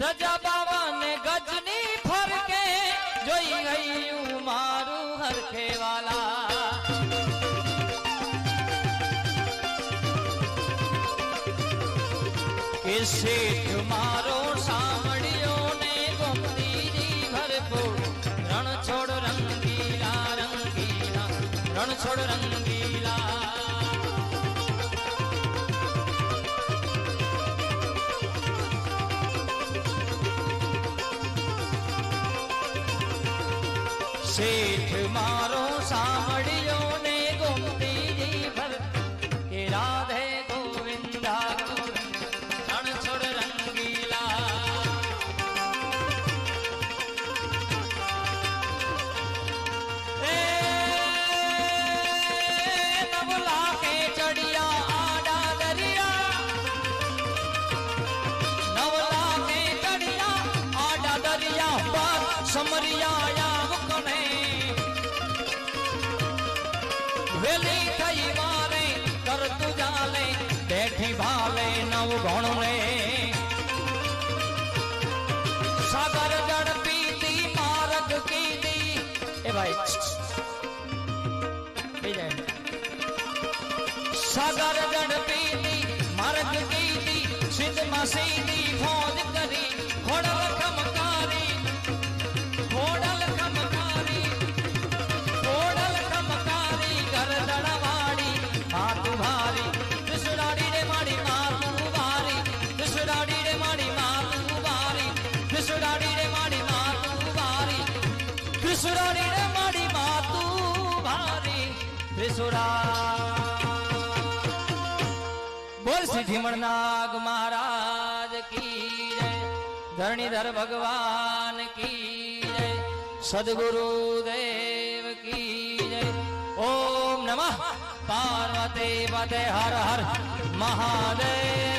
ધજા બાવન ગજની ફરકે જોઈ ગયું મારું હરખે વાલા શેઠ મારો સાંભળ્યો ને ગોમતીજી ભરપૂર. રણ છોડ રંગીલા રંગીલા રણ છોડ રંગીલા. શેઠ મારો સાંભળ્યો ને ગોમતીજી ભર, કે રાધે ગોવિંદા ગોવિંદ રણ છોડ રંગીલા નવલા કે ચડિયા આડા દરિયા નવલા સમરિયા વેલી થઈ વારે કરતું જાલે, બેઠી ભાલે, નવ ગણ રે. સાગર જળ પીતી મારગ કીધી. એ ભાઈ સાગર જળ પીતી માર્ગ કીધી, સિદ્ધમાં સીધી. વિસુરા બોલ સિદ્ધિમણ નાગ મહારાજ કી જય. ધરણીધર ભગવાન કી જય. સદગુરુ દેવ કી જય. ઓમ નમઃ. પાર્વતી પતે હર હર મહાદેવ.